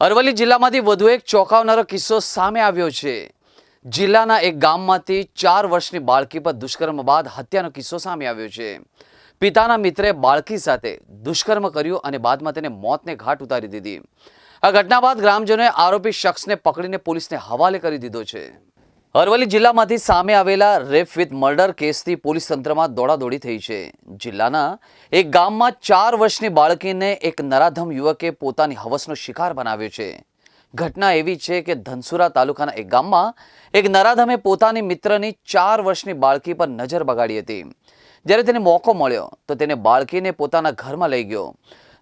અરવલ્લી જિલ્લામાંથી વધુ એક ચોંકાવનારો કિસ્સો સામે આવ્યો છે. જિલ્લાના એક ગામમાંથી ચાર વર્ષની બાળકી પર દુષ્કર્મ બાદ હત્યાનો કિસ્સો સામે આવ્યો છે. પિતાના મિત્રે બાળકી સાથે દુષ્કર્મ કર્યું અને બાદમાં તેને મોતને ઘાટ ઉતારી દીધી. આ ઘટના બાદ ગ્રામજનોએ આરોપી શખ્સને પકડીને પોલીસને હવાલે કરી દીધો છે. અરવલ્લી જિલ્લામાંથી સામે આવેલા રેપ વિથ મર્ડર કેસથી પોલીસ તંત્રમાં દોડાદોડી થઈ છે. જિલ્લાના એક ગામમાં ચાર વર્ષની બાળકીને એક નરાધમ યુવકે પોતાની હવસનો શિકાર બનાવ્યો છે. ઘટના એવી છે કે ધનસુરા તાલુકાના એક ગામમાં એક નરાધમે પોતાની મિત્રની ચાર વર્ષની બાળકી પર નજર બગાડી હતી. જ્યારે તેને મોકો મળ્યો, તો તેને બાળકીને પોતાના ઘરમાં લઈ ગયો.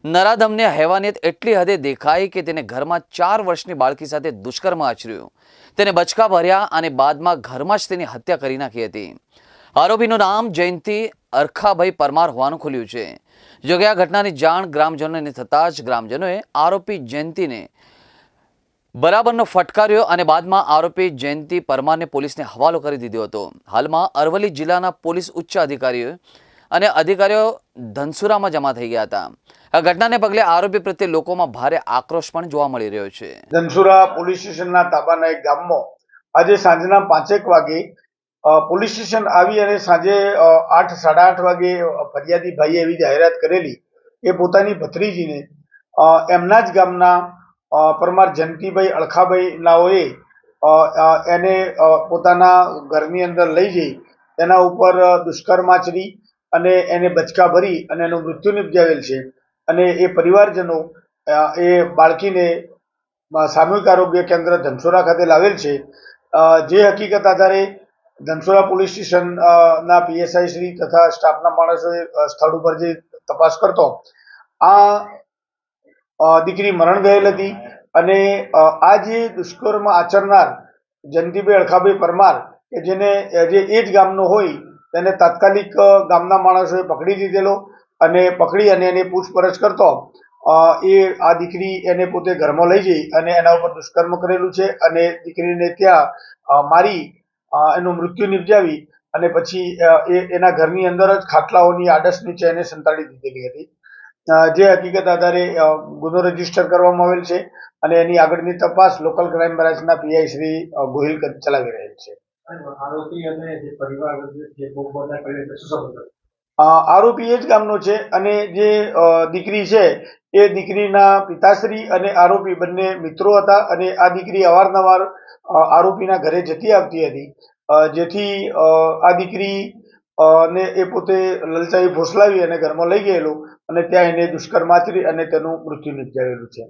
નરાધમને હેવાનિયત એટલી હદે દેખાઈ કે તેને ઘરમાં ચાર વર્ષની બાળકી સાથે દુષ્કર્મ આચર્યું. તેને બચકા ભર્યા અને બાદમાં ઘરમાં જ તેની હત્યા કરી નાખી હતી. આરોપીનું નામ જયંતિ અરખાભાઈ પરમાર હોવાનું ખુલ્યું છે. જોકે આ ઘટનાની જાણ ગ્રામજનોને થતાં જ ગ્રામજનોએ આરોપી જયંતિને બરાબરનો ફટકાર્યો અને બાદમાં આરોપી જયંતિ પરમારને પોલીસને હવાલો કરી દીધો હતો. હાલમાં અરવલ્લી જિલ્લાના પોલીસ ઉચ્ચ અધિકારીઓ અને અધિકારીઓ ધનસુરામાં જમા થઈ ગયા હતા. આ ઘટનાને પગલે આરોપી પ્રત્યે લોકોમાં ભારે આક્રોશ પણ જોવા મળી રહ્યો છે. ધનસુરા પોલીસ સ્ટેશનના તાબાના એક ગામમાં આજે સાંજના પાંચેક વાગે પોલીસ સ્ટેશન આવી અને સાંજે આઠ, સાડા આઠ વાગે ફરિયાદી ભાઈએ એવી જાહેરાત કરેલી કે પોતાની ભત્રીજીને એમના જ ગામના પરમાર જનતીભાઈ અળખાભાઈ નાઓએ એને પોતાના ઘરની અંદર લઈ જઈ તેના ઉપર દુષ્કર્માચરી અને એને બચકા ભરી અને એનું મૃત્યુ નિપજાવેલ છે. અને એ પરિવારજનો એ બાળકીને સામૂહિક આરોગ્ય કેન્દ્ર ધનસોરા ખાતે લાવેલ છે. જે હકીકત આધારે ધનસોરા પોલીસ સ્ટેશન ના પીએસઆઈ શ્રી તથા સ્ટાફના માણસોએ સ્થળ ઉપર જે તપાસ કરતો, આ દીકરી મરણ ગયેલ હતી અને આ જે દુષ્કર્મ આચરનાર જયંતિભાઈ અળખાભાઈ પરમાર, કે જેને, જે એ જ ગામનો હોય તેને તાત્કાલિક ગામના માણસોએ પકડી લીધેલો અને પકડી અને એની પૂછપરછ કરતો એ આ દીકરી એને પોતે ઘરમાં લઈ જઈ અને એના ઉપર દુષ્કર્મ કરેલું છે અને દીકરીને ત્યાં મારી એનું મૃત્યુ નિપજાવી અને પછી એ, એના ઘરની અંદર જ ખાટલાઓની આડસ નીચે એને સંતાડી દીધેલી હતી. જે હકીકત આધારે ગુનો રજિસ્ટર કરવામાં આવેલ છે અને એની આગળની તપાસ લોકલ ક્રાઇમ બ્રાન્ચના પીઆઈ શ્રી ગોહિલ ચલાવી રહેલ છે. આરોપી એ જ ગામનો છે અને જે દીકરી છે, એ દીકરીના પિતાશ્રી અને આરોપી બંને મિત્રો હતા અને આ દીકરી અવારનવાર આરોપીના ઘરે જતી આવતી હતી. જેથી આ દીકરી ને એ પોતે લલચાઈ ફોસલાવી અને ઘરમાં લઈ ગયેલો અને ત્યાં એને દુષ્કર્મ આચરી અને તેનું મૃત્યુ નિપજાવેલું છે.